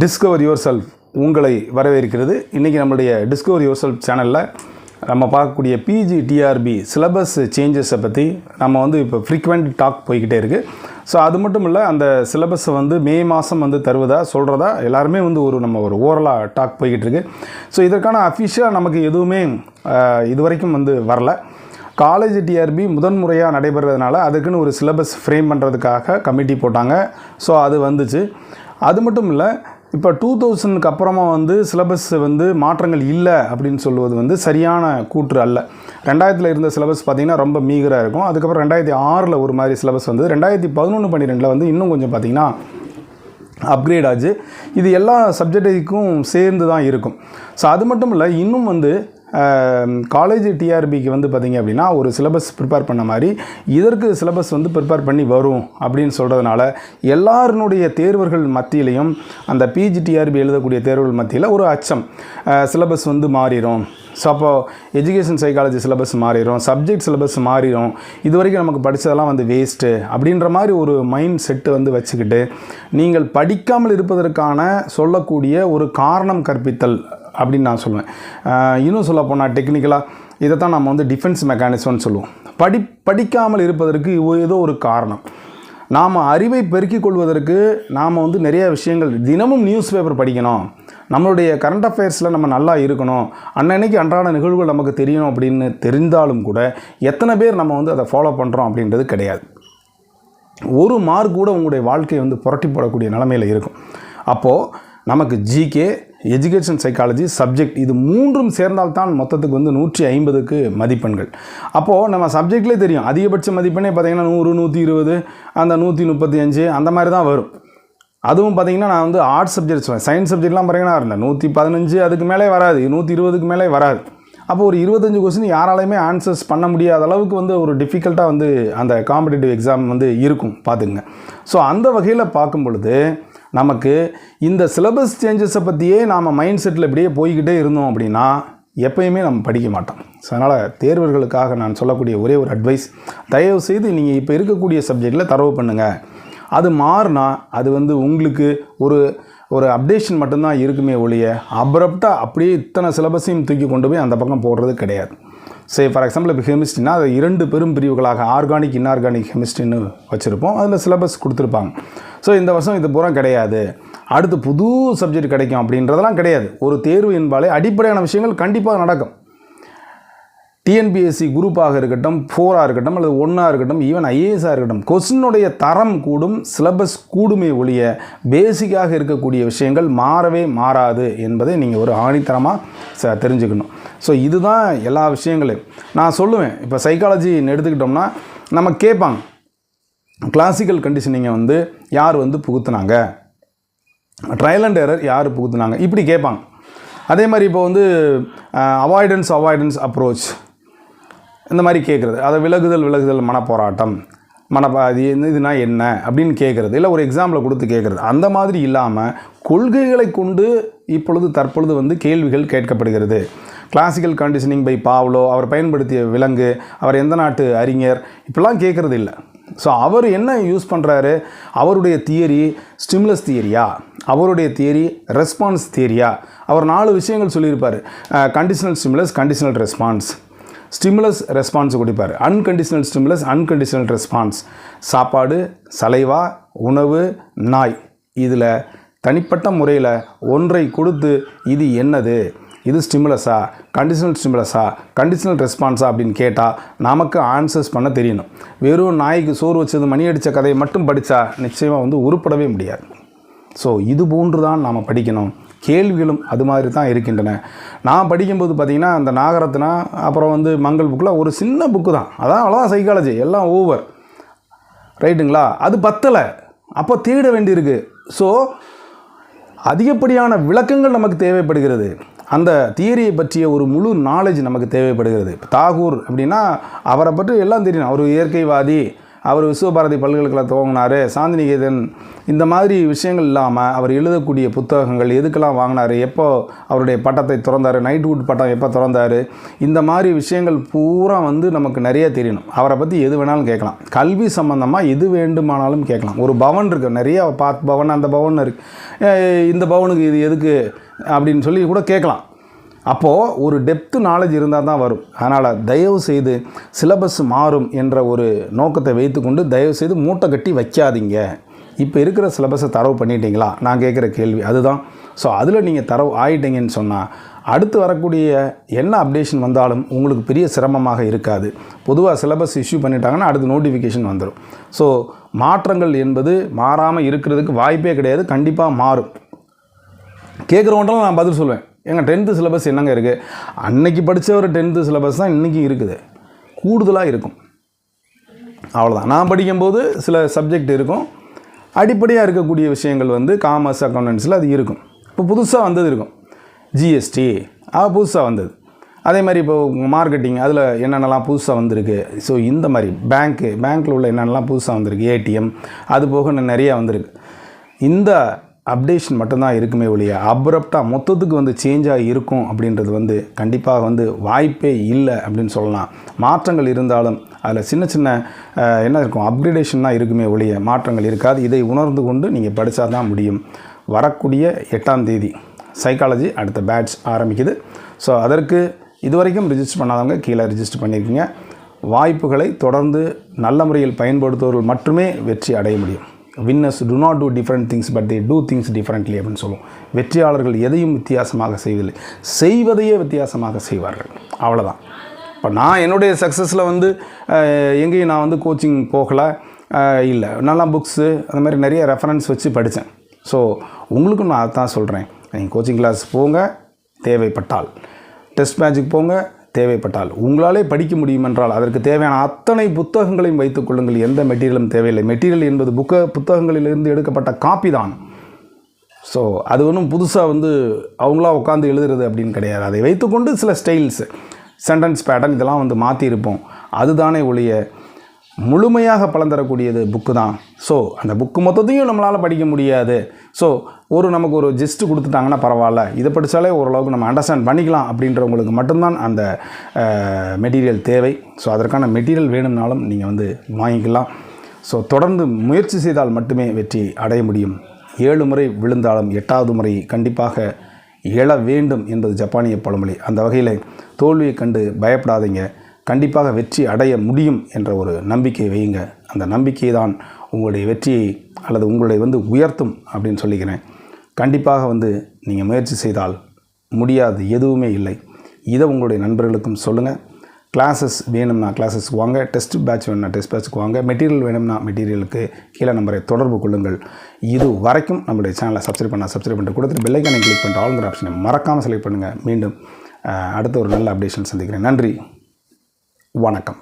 Discover your self உங்களை வரவேற்கிறது. இன்றைக்கி நம்மளுடைய டிஸ்கவர் யுவர் செல்ஃப் சேனலில் நம்ம பார்க்கக்கூடிய பிஜி டிஆர்பி சிலபஸ் சேஞ்சஸை பற்றி நம்ம வந்து இப்போ ஃப்ரீக்வெண்ட் டாக் போய்கிட்டே இருக்குது ஸோ அது மட்டும் இல்லை அந்த சிலபஸை வந்து மே மாதம் வந்து தருவதா சொல்கிறதா எல்லாருமே வந்து ஒரு நம்ம ஒரு ஓரலாக டாக் போய்கிட்டு இருக்கு. ஸோ இதற்கான அஃபிஷியலாக நமக்கு எதுவுமே இது வரைக்கும் வந்து வரல. காலேஜ் டிஆர்பி முதன்முறையாக நடைபெறதுனால அதுக்குன்னு ஒரு சிலபஸ் ஃப்ரேம் பண்ணுறதுக்காக கமிட்டி போட்டாங்க. ஸோ அது வந்துச்சு. அது மட்டும் இல்லை இப்போ டூ தௌசண்ட்க்கு அப்புறமா வந்து சிலபஸ் வந்து மாற்றங்கள் இல்லை அப்படின்னு சொல்லுவது வந்து சரியான கூற்று அல்ல. ரெண்டாயிரத்தில் இருந்த சிலபஸ் பார்த்திங்கன்னா ரொம்ப மீகராக இருக்கும். அதுக்கப்புறம் ரெண்டாயிரத்தி ஆறில் ஒரு மாதிரி சிலபஸ் வந்து ரெண்டாயிரத்தி பதினொன்று பன்னிரெண்டில் வந்து இன்னும் கொஞ்சம் பார்த்திங்கன்னா அப்கிரேட் ஆச்சு. இது எல்லா சப்ஜெக்டுக்கும் சேர்ந்து தான் இருக்கும். ஸோ அது மட்டும் இல்லை இன்னும் வந்து காலேஜ் டிஆர்பிக்கு வந்து பார்த்திங்க அப்படின்னா ஒரு சிலபஸ் ப்ரிப்பேர் பண்ண மாதிரி இதற்கு சிலபஸ் வந்து ப்ரிப்பேர் பண்ணி வரும் அப்படின்னு சொல்கிறதுனால எல்லாருனுடைய தேர்வர்கள் மத்தியிலையும் அந்த பிஜி டிஆர்பி எழுதக்கூடிய தேர்வுகள் மத்தியில் ஒரு அச்சம். சிலபஸ் வந்து மாறிடும் ஸோ அப்போது எஜுகேஷன் சைக்காலஜி சிலபஸ் மாறிடும் சப்ஜெக்ட் சிலபஸ் மாறிடும் இது வரைக்கும் நமக்கு படித்ததெல்லாம் வந்து வேஸ்ட்டு அப்படின்ற மாதிரி ஒரு மைண்ட் செட்டு வந்து வச்சுக்கிட்டு நீங்கள் படிக்காமல் இருப்பதற்கான சொல்லக்கூடிய ஒரு காரணம் கற்பித்தல் அப்படின்னு நான் சொல்லுவேன். இன்னும் சொல்ல போனால் டெக்னிக்கலாக இதை தான் நம்ம வந்து டிஃபென்ஸ் மெக்கானிசம்னு சொல்லுவோம். படி படிக்காமல் இருப்பதற்கு ஏதோ ஒரு காரணம். நாம் அறிவை பெருக்கிக் கொள்வதற்கு நாம் வந்து நிறைய விஷயங்கள் தினமும் நியூஸ் பேப்பர் படிக்கணும். நம்மளுடைய கரண்ட் அஃபேர்ஸில் நம்ம நல்லா இருக்கணும். அன்னன்னைக்கு அன்றாட நிகழ்வுகள் நமக்கு தெரியணும் அப்படின்னு தெரிந்தாலும் கூட எத்தனை பேர் நம்ம வந்து அதை ஃபாலோ பண்ணுறோம் அப்படின்றது கிடையாது. ஒரு மார்க் கூட உங்களுடைய வாழ்க்கையை வந்து புரட்டி போடக்கூடிய நிலமையில் இருக்கும். அப்போது நமக்கு ஜிகே எஜுகேஷன் சைக்காலஜி சப்ஜெக்ட் இது மூன்றும் சேர்ந்தால்தான் மொத்தத்துக்கு வந்து நூற்றி ஐம்பதுக்கு மதிப்பெண்கள். அப்போது நம்ம சப்ஜெக்ட்லேயே தெரியும். அதிகபட்ச மதிப்பெண்ணே பார்த்திங்கன்னா நூறு நூற்றி இருபது அந்த நூற்றி முப்பத்தி அஞ்சு அந்த மாதிரி தான் வரும். அதுவும் பார்த்தீங்கன்னா நான் வந்து ஆர்ட்ஸ் சப்ஜெக்ட் சயின்ஸ் சப்ஜெக்ட்லாம் பார்த்தீங்கன்னா இருந்தேன் நூற்றி பதினஞ்சு அதுக்கு மேலே வராது. நூற்றி இருபதுக்கு மேலே வராது. அப்போ ஒரு இருபத்தஞ்சு கொஸ்டின் யாராலையுமே ஆன்சர்ஸ் பண்ண முடியாத அளவுக்கு வந்து ஒரு டிஃபிகல்ட்டாக வந்து அந்த காம்படிட்டிவ் எக்ஸாம் வந்து இருக்கும். பார்த்துங்க ஸோ அந்த வகையில் பார்க்கும் பொழுது நமக்கு இந்த சிலபஸ் சேஞ்சஸை பற்றியே நாம் மைண்ட் செட்டில் இப்படியே போய்கிட்டே இருந்தோம் அப்படின்னா எப்பயுமே நம்ம படிக்க மாட்டோம். ஸோ அதனால் தேர்வர்களுக்காக நான் சொல்லக்கூடிய ஒரே ஒரு அட்வைஸ் தயவு செய்து நீங்கள் இப்போ இருக்கக்கூடிய சப்ஜெக்டில் தரவு பண்ணுங்கள் அது மாறினா அது வந்து உங்களுக்கு ஒரு ஒரு அப்டேஷன் மட்டும்தான் இருக்குமே ஒழிய அப்ரப்டாக அப்படியே இத்தனை சிலபஸையும் தூக்கி கொண்டு போய் அந்த பக்கம் போடுறது கிடையாது. சரி ஃபார் எக்ஸாம்பிள் இப்போ கெமிஸ்ட்ரினா அது இரண்டு பெரும் பிரிவுகளாக ஆர்கானிக் இன்ஆர்கானிக் கெமிஸ்ட்ரின்னு வச்சுருப்போம். அதில் சிலபஸ் கொடுத்துருப்பாங்க. ஸோ இந்த வருஷம் இது பூரா கிடையாது. அடுத்து புது சப்ஜெக்ட் கிடைக்கும் அப்படின்றதெல்லாம் கிடையாது. ஒரு தேர்வு என்பாலே அடிப்படையான விஷயங்கள் கண்டிப்பாக நடக்கும். டிஎன்பிஎஸ்சி குரூப்பாக இருக்கட்டும் ஃபோராக இருக்கட்டும் அல்லது ஒன்றாக இருக்கட்டும் ஈவன் ஐஏஎஸ்ஸாக இருக்கட்டும் கொஸ்டினுடைய தரம் கூடும் சிலபஸ் கூடுமே ஒழிய பேசிக்காக இருக்கக்கூடிய விஷயங்கள் மாறவே மாறாது என்பதை நீங்கள் ஒரு ஆணித்தரமாக ச தெரிஞ்சுக்கணும். ஸோ இதுதான் எல்லா விஷயங்களையும் நான் சொல்லுவேன் இப்போ சைக்காலஜின்னு எடுத்துக்கிட்டோம்னா நம்ம கேட்பாங்க கிளாசிக்கல் கண்டிஷனிங்கை வந்து யார் வந்து புகுத்துனாங்க? ட்ரையல் அண்ட் எரர் யார் புகுத்துனாங்க? இப்படி கேட்பாங்க. அதே மாதிரி இப்போ வந்து அவாய்டன்ஸ் அவாய்டன்ஸ் அப்ரோச் இந்த மாதிரி கேட்குறது அதை விலகுதல் விலகுதல் மனப்போராட்டம். மனபாதி இது என்ன- இதுனா என்ன அப்படின்னு கேட்குறது இல்லை ஒரு எக்ஸாம்பிளை கொடுத்து கேட்குறது அந்த மாதிரி இல்லாமல் கொள்கைகளை கொண்டு இப்பொழுது தற்பொழுது வந்து கேள்விகள் கேட்கப்படுகிறது. கிளாசிக்கல் கண்டிஷனிங் பை பாவ்லோ அவர் பயன்படுத்திய விலங்கு அவர் எந்த நாட்டு அறிஞர் இப்படிலாம் கேட்குறது இல்லை. ஸோ அவர் என்ன யூஸ் பண்ணுறாரு அவருடைய தியரி ஸ்டிம்லஸ் தியரியா அவருடைய தியரி ரெஸ்பான்ஸ் தியரியா அவர் நாலு விஷயங்கள் சொல்லியிருப்பார். Conditional stimulus conditional response stimulus response கொடுப்பார். அன்கண்டிஷனல் ஸ்டிமுலஸ் அன்கண்டிஷனல் ரெஸ்பான்ஸ் சாப்பாடு சலைவா உணவு நாய். இதில் தனிப்பட்ட முறையில் ஒன்றை கொடுத்து இது என்னது? இது ஸ்டிமுலஸா கண்டிஷனல் ஸ்டிமுலஸா கண்டிஷனல் ரெஸ்பான்ஸா அப்படின்னு கேட்டால் நமக்கு ஆன்சர்ஸ் பண்ண தெரியணும். வெறும் நாய்க்கு சோறு வச்சது மணி அடித்த கதையை மட்டும் படித்தா நிச்சயமாக வந்து உருப்படவே முடியாது. ஸோ இது போன்று தான் நாம் படிக்கணும். கேள்விகளும் அது மாதிரி தான் இருக்கின்றன. நான் படிக்கும்போது பார்த்திங்கன்னா அந்த நாகரத்னா அப்புறம் வந்து மங்கள் புக்கில் ஒரு சின்ன புக்கு தான். அதான் அவ்வளோதான் சைக்காலஜி எல்லாம் ஓவர் ரைட்டுங்களா அது பத்தலை. அப்போ தேட வேண்டியிருக்கு. ஸோ அதிகப்படியான விளக்கங்கள் நமக்கு தேவைப்படுகிறது. அந்த தியரியை பற்றிய ஒரு முழு நாலேஜ் நமக்கு தேவைப்படுகிறது. தாகூர் அப்படின்னா அவரை பற்றி எல்லாம் தெரியும். அவர் இயற்கைவாதி அவர் விஸ்வபாரதி பல்கலைக்கழக துவங்கினார். சாந்திநிகேதன் இந்த மாதிரி விஷயங்கள் இல்லாமல் அவர் எழுதக்கூடிய புத்தகங்கள் எதுக்கெல்லாம் வாங்கினார்? எப்போ அவருடைய பட்டத்தை திறந்தார்? நைட்வுட் பட்டம் எப்போ திறந்தார்? இந்த மாதிரி விஷயங்கள் பூரா வந்து நமக்கு நிறைய தெரியணும். அவரை பற்றி எது வேணாலும் கேட்கலாம். கல்வி சம்மந்தமாக எது வேண்டுமானாலும் கேட்கலாம். ஒரு பவன் இருக்குது நிறைய பாத் பவன் அந்த பவன் இருக்குது இந்த பவனுக்கு இது எதுக்கு? அப்படின்னு சொல்லி கூட கேட்கலாம். அப்போது ஒரு டெப்த்து நாலேஜ் இருந்தால் தான் வரும். அதனால் தயவு செய்து சிலபஸ் மாறும் என்ற ஒரு நோக்கத்தை வைத்துக்கொண்டு தயவு செய்து மூட்டை கட்டி வைக்காதீங்க. இப்போ இருக்கிற சிலபஸை தரவு பண்ணிட்டீங்களா? நான் கேட்குற கேள்வி அதுதான். ஸோ அதில் நீங்கள் தரவு ஆயிட்டீங்கன்னு சொன்னால் அடுத்து வரக்கூடிய என்ன அப்டேஷன் வந்தாலும் உங்களுக்கு பெரிய சிரமமாக இருக்காது. பொதுவாக சிலபஸ் இஷ்யூ பண்ணிட்டாங்கன்னா அடுத்து நோட்டிஃபிகேஷன் வந்துடும் ஸோ மாற்றங்கள் என்பது மாறாமல் இருக்கிறதுக்கு வாய்ப்பே கிடையாது. கண்டிப்பாக மாறும். கேட்குறவன்ட்டெல்லாம் நான் பதில் சொல்லுவேன் எங்கள் டென்த்து சிலபஸ் என்னங்க இருக்குது அன்னைக்கு படித்த ஒரு டென்த்து சிலபஸ் தான் இன்றைக்கி இருக்குது. கூடுதலாக இருக்கும். அவ்வளோதான் நான் படிக்கும்போது சில சப்ஜெக்ட் இருக்கும். அடிப்படையாக இருக்கக்கூடிய விஷயங்கள் வந்து காமர்ஸ் அக்கௌண்டன்ஸில் அது இருக்கும். இப்போ புதுசாக வந்தது இருக்கும். ஜிஎஸ்டி அது புதுசாக வந்தது. அதே மாதிரி இப்போ மார்க்கெட்டிங் அதில் என்னென்னலாம் புதுசாக வந்திருக்கு? ஸோ இந்த மாதிரி பேங்க்கு பேங்க்கில் உள்ள என்னென்னலாம் புதுசாக வந்திருக்கு? ஏடிஎம் அது போக இன்னும் வந்திருக்கு. இந்த அப்டேஷன் மட்டும்தான் இருக்குமே ஒழிய அப்ரப்டாக மொத்தத்துக்கு வந்து சேஞ்சாக இருக்கும் அப்படின்றது வந்து கண்டிப்பாக வந்து வாய்ப்பே இல்லை அப்படின்னு சொல்லலாம். மாற்றங்கள் இருந்தாலும் அதில் சின்ன சின்ன என்ன இருக்கும் அப்கிரேடேஷன் தான் இருக்குமே ஒழிய மாற்றங்கள் இருக்காது. இதை உணர்ந்து கொண்டு நீங்கள் படித்தா தான் முடியும். வரக்கூடிய எட்டாம் தேதி சைக்காலஜி அடுத்த பேட்ச் ஆரம்பிக்குது. ஸோ அதற்கு இதுவரைக்கும் ரிஜிஸ்டர் பண்ணாதவங்க கீழே ரிஜிஸ்டர் பண்ணியிருக்கீங்க வாய்ப்புகளை தொடர்ந்து நல்ல முறையில் பயன்படுத்துவர்கள் மட்டுமே வெற்றி அடைய முடியும். Winners do not do different things but they do things differently அப்படின்னு சொல்லுவோம். வெற்றியாளர்கள் எதையும் வித்தியாசமாக செய்வதில்லை செய்வதையே வித்தியாசமாக செய்வார்கள். அவ்வளோதான் இப்போ நான் என்னுடைய சக்ஸஸில் வந்து எங்கேயும் நான் வந்து கோச்சிங் போகலை இல்லை. நல்லா புக்ஸு அந்த மாதிரி நிறைய ரெஃபரன்ஸ் வச்சு படித்தேன் ஸோ உங்களுக்கும் நான் அதான் சொல்கிறேன் நீங்கள் கோச்சிங் கிளாஸ் போங்க தேவைப்பட்டால். டெஸ்ட் மேட்சுக்கு போங்க தேவைப்பட்டால். உங்களாலே படிக்க முடியும் என்றால் அதற்கு தேவையான அத்தனை புத்தகங்களையும் வைத்துக் கொள்ளுங்கள். எந்த மெட்டீரியலும் தேவையில்லை. மெட்டீரியல் என்பது புக்க புத்தகங்களிலிருந்து எடுக்கப்பட்ட காப்பி தான். ஸோ அது ஒன்றும் புதுசாக வந்து அவங்களா உட்காந்து எழுதுறது அப்படின்னு கிடையாது. அதை வைத்துக்கொண்டு சில ஸ்டைல்ஸ் சென்டென்ஸ் பேட்டர்ன் இதெல்லாம் வந்து மாற்றியிருப்போம் அதுதானே ஒழிய முழுமையாக பலன் தரக்கூடியது புக்கு தான். ஸோ அந்த புக்கு மொத்தத்தையும் நம்மளால் படிக்க முடியாது. ஸோ ஒரு நமக்கு ஒரு ஜெஸ்ட்டு கொடுத்துட்டாங்கன்னா பரவாயில்ல. இதை படித்தாலே ஓரளவுக்கு நம்ம அண்டர்ஸ்டாண்ட் பண்ணிக்கலாம் அப்படின்றவங்களுக்கு மட்டும்தான் அந்த மெட்டீரியல் தேவை. ஸோ அதற்கான மெட்டீரியல் வேணும்னாலும் நீங்கள் வந்து வாங்கிக்கலாம். ஸோ தொடர்ந்து முயற்சி செய்தால் மட்டுமே வெற்றி அடைய முடியும். ஏழு முறை விழுந்தாலும் எட்டாவது முறை கண்டிப்பாக எழ வேண்டும் என்பது ஜப்பானிய பழமொழி. அந்த வகையில் தோல்வியை கண்டு பயப்படாதீங்க. கண்டிப்பாக வெற்றி அடைய முடியும் என்ற ஒரு நம்பிக்கை வையுங்க. அந்த நம்பிக்கை தான் உங்களுடைய வெற்றியை அல்லது உங்களுடைய வந்து உயர்த்தும் அப்படின்னு சொல்லிக்கிறேன். கண்டிப்பாக வந்து நீங்கள் முயற்சி செய்தால் முடியாது எதுவுமே இல்லை. இதை உங்களுடைய நண்பர்களுக்கும் சொல்லுங்கள் கிளாஸஸ் வேணும்னா கிளாஸஸ்க்கு வாங்க. டெஸ்ட் பேட்ச் வேணும்னா டெஸ்ட் பேட்ச்க்கு வாங்க. மெட்டீரியல் வேணும்னா மெட்டீரியலுக்கு கீழே நம்பரை தொடர்பு கொள்ளுங்கள். இது வரைக்கும் நம்மளுடைய சேனலை சப்ஸ்கிரைப் பண்ணால் சப்ஸ்கிரைப் பண்ணிட்டு கொடுத்துட்டு பெல்லைக்கானை கிளிக் பண்ணிட்டு ஆளுங்கிற ஆப்ஷனை மறக்காமல் செலக்ட் பண்ணுங்கள் மீண்டும் அடுத்த ஒரு நல்ல அப்டேஷன் சந்திக்கிறேன். நன்றி. வணக்கம்